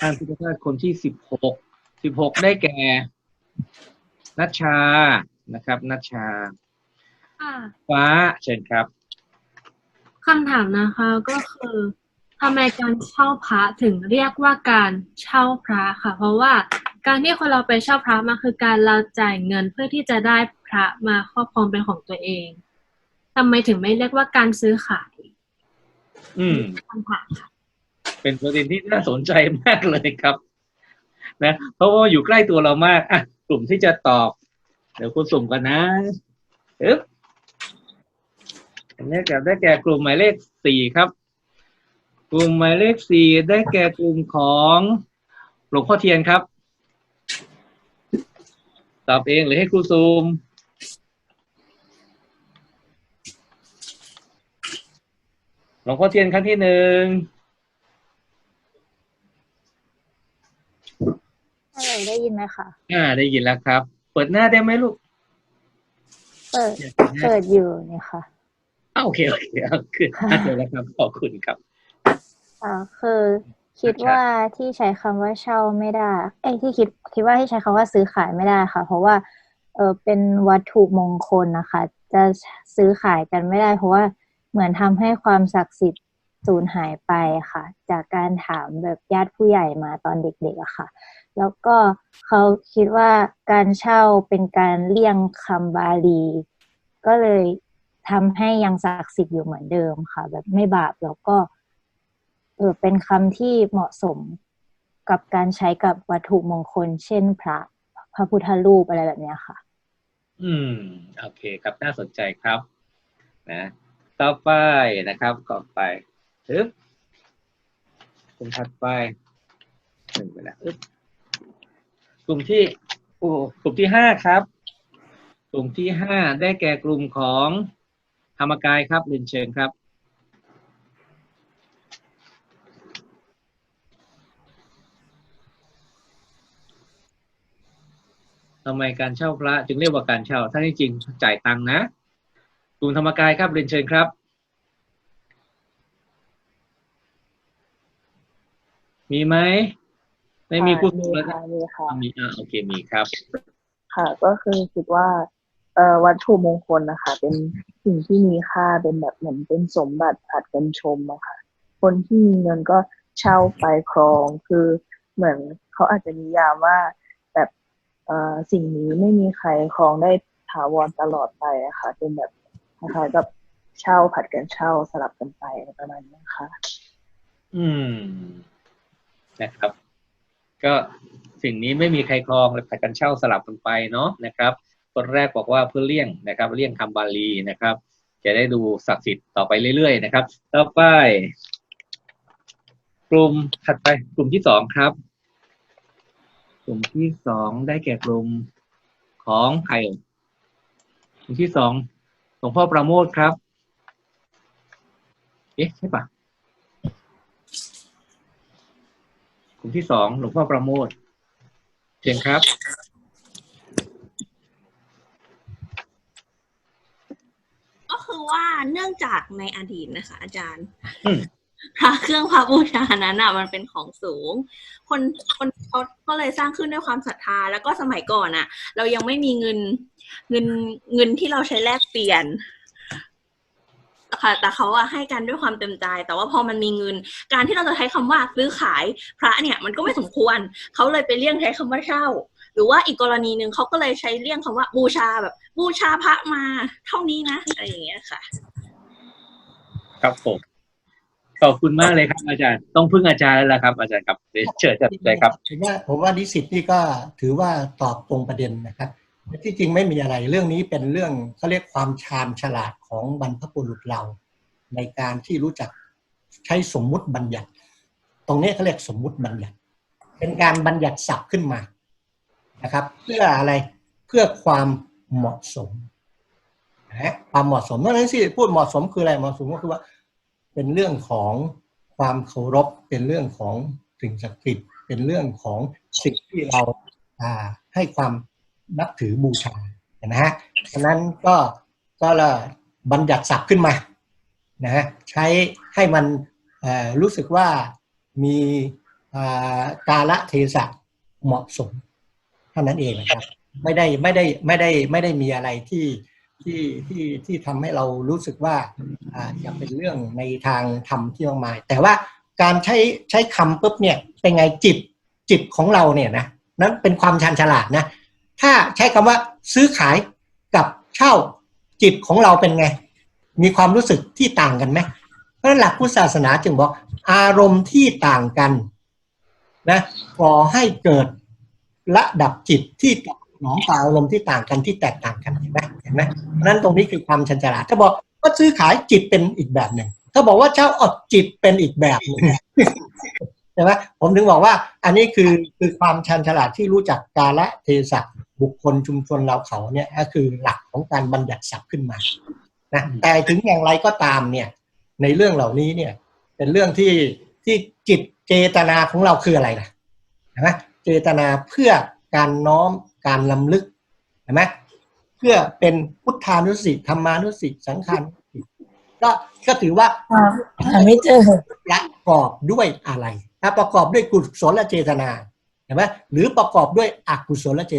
ท่านพุทธทาสคนที่สิบหกสิบหกได้แก่นัชชานะครับนัชชา ค่ะฟ้าเชิญครับ คำถามนะคะก็คือทำไมการเช่าพระถึงเรียกว่าการเช่าพระค่ะ เพราะว่าการที่คนเราไปเช่าพระมาคือการเราจ่ายเงินเพื่อที่จะได้พระมาครอบครองเป็นของตัวเองทำไมถึงไม่เรียกว่าการซื้อขายอืม คำถามค่ะ เป็นประเด็นที่น่าสนใจมากเลยครับ นะ เพราะว่าอยู่ใกล้ตัวเรามากอะกลุ่มที่จะตอบ เดี๋ยวคุณสุ่มกันนะอึ๊บอันนี้แก่ได้แก่กลุ่มหมายเลขสี่ครับ กลุ่มหมายเลขสี่ได้แก่กลุ่มของหลวงพ่อเทียนครับ ตอบเองหรือให้ครูซูมหลวงพ่อเทียนครั้งที่หนึ่ง ฮัลโหล ได้ยินไหมคะอ่าได้ยินแล้วครับ เปิดหน้าได้ไหมลูก เปิด เปิดอยู่เนี่ยค่ะอ้าวโอเคโอเคเอาขึ้นหน้าเจอแล้วครับ ขอบคุณครับอ่าคือคิดว่าที่ใช้คำว่าเช่าไม่ได้เอ้ยที่คิดคิดว่าที่ใช้คำว่าซื้อขายไม่ได้ค่ะ เพราะว่าเออเป็นวัตถุมงคลนะคะ จะซื้อขายกันไม่ได้ เพราะว่าเหมือนทำให้ความศักดิ์สิทธิ์สูญหายไปค่ะ จากการถามแบบญาติผู้ใหญ่มาตอนเด็กๆอะค่ะ แล้วก็เขาคิดว่าการเช่าเป็นการเลี่ยงคำบาลี ก็เลยทำให้ยังศักดิ์สิทธิ์อยู่เหมือนเดิมค่ะ แบบไม่บาปแล้วก็เออเป็นคำที่เหมาะสมกับการใช้กับวัตถุมงคล เช่นพระพระพุทธรูปอะไรแบบเนี้ยค่ะ อืม โอเคครับน่าสนใจครับ นะ ต่อไปนะครับก่อนไปทึบกลุ่มถัดไปหนึ่งไปแล้วอึ๊บ ลุ่มที่โอ้กลุ่มที่ห้าครับ กลุ่มที่ห้าได้แก่กลุ่มของธรรมกายครับเรียนเชิญครับทำไมการเช่าพระจึงเรียกว่าการเช่า ถ้าที่จริงจ่ายตังค์นะ กลุ่มธรรมกายครับเรียนเชิญครับ มีไหม ไม่มีคุณมีแล้วค่ะมีค่ะมีอ่าโอเคมีครับ ค่ะ ก็คือคิดว่าเอ่อวัตถุมงคลนะคะ เป็นสิ่งที่มีค่าเป็นแบบเหมือนเป็นสมบัติผัดกันชมอะค่ะ คนที่มีเงินก็เช่าไปครองคือเหมือนเขาอาจจะนิยามว่าแบบเอ่อสิ่งนี้ไม่มีใครครองได้ถาวรตลอดไปอะค่ะ เป็นแบบคล้ายๆกับเช่าผัดกันเช่าสลับกันไปอะไรประมาณนี้ค่ะ อืมนะครับ ก็สิ่งนี้ไม่มีใครครองเลยผัดกันเช่าสลับกันไปเนาะนะครับคนแรกบอกว่าเพื่อเลี่ยงนะครับ เลี่ยงคำบาลีนะครับ จะได้ดูศักดิ์สิทธิ์ต่อไปเรื่อยๆนะครับ ต่อไป กลุ่มถัดไปกลุ่มที่สองครับ กลุ่มที่สองได้แก่กลุ่มของใครกลุ่มที่สองหลวงพ่อประโมทครับ เอ๊ะใช่ปะ กลุ่มที่สองหลวงพ่อประโมทเชิญครับ ก็คือว่าเนื่องจากในอดีตนะคะ อาจารย์อืม พระเครื่องพระบูชานั้นอะมันเป็นของสูง คนคนเขาก็เลยสร้างขึ้นด้วยความศรัทธา แล้วก็สมัยก่อนอะ เรายังไม่มีเงินเงินเงินที่เราใช้แลกเปลี่ยน ค่ะ แต่เขาอะให้กันด้วยความเต็มใจ แต่ว่าพอมันมีเงิน การที่เราจะใช้คำว่าซื้อขายพระเนี่ยมันก็ไม่สมควร เขาเลยไปเลี่ยงใช้คำว่าเช่า หรือว่าอีกกรณีหนึ่งเขาก็เลยใช้เลี่ยงคำว่าบูชาแบบ บูชาพระมาเท่านี้นะอะไรอย่างเงี้ยค่ะ ครับผมขอบคุณมากเลยครับ อาจารย์ต้องพึ่งอาจารย์แล้วล่ะครับ อาจารย์ครับเดี๋ยวเชิญจัดเลยครับผมว่าผมว่านิสิตนี่ก็ถือว่าตอบตรงประเด็นนะครับ ที่จริงไม่มีอะไร เรื่องนี้เป็นเรื่องเขาเรียกความชาญฉลาดของบรรพบุรุษเรา ในการที่รู้จักใช้สมมุติบัญญัติ ตรงนี้เขาเรียกสมมุติบัญญัติ เป็นการบัญญัติศัพท์ขึ้นมานะครับ เพื่ออะไรเพื่อความเหมาะสมนะความเหมาะสมนั่นสิพูดเหมาะสมคืออะไรเหมาะสมก็คือว่า เป็นเรื่องของความเคารพเป็นเรื่องของสิ่งศักดิ์สิทธิ์เป็นเรื่องของสิ่งที่เราให้ความ นับถือบูชานะฮะฉะนั้นก็ก็ละบัญญัติศัพท์ขึ้นมานะฮะใช้ให้มันรู้สึกว่ามีกาละเทศะเหมาะสมเท่านั้นเองนะครับ ไม่ได้ไม่ได้ไม่ได้ไม่ได้มีอะไรที่ที่ที่ที่ทำให้เรารู้สึกว่าอ่าจะเป็นเรื่องในทางธรรมที่มากมาย แต่ว่าการใช้ใช้คำปุ๊บเนี่ยเป็นไงจิตจิตของเราเนี่ยนะนั้นเป็นความชันฉลาดนะ ถ้าใช้คำว่าซื้อขายกับเช่าจิตของเราเป็นไง มีความรู้สึกที่ต่างกันไหมเพราะฉะนั้นหลักพุทธศาสนาจึงบอก อารมณ์ที่ต่างกันนะก่อให้เกิดระดับจิตที่ตอบสนองต่ออารมณ์ที่ต่างกันที่แตกต่างกันเห็นไหมเห็นไหมนั้นตรงนี้คือความชันฉลาดถ้าบอกว่าซื้อขายจิตเป็นอีกแบบหนึ่งถ้าบอกว่าเช่าอดจิตเป็นอีกแบบหนึ่งใช่ไหมผมถึงบอกว่า อันนี้คือคือความชันฉลาดที่รู้จักกาละเทศะ บุคคลชุมชนเราเขาเนี่ยก็คือหลักของการบัญญัติศัพท์ขึ้นมานะแต่ถึงอย่างไรก็ตามเนี่ยในเรื่องเหล่านี้เนี่ยเป็นเรื่องที่ที่จิตเจตนาของเราคืออะไรล่ะเห็นไหมเจตนาเพื่อการน้อมการลำลึกเห็นไหมเพื่อเป็นพุทธานุสติธรรมานุสติสังขารนุสติก็ก็ถือว่าหาไม่เจอประกอบด้วยอะไรถ้าประกอบด้วยกุศลเจตนาเห็นไหมหรือประกอบด้วยอกุศลเจตนา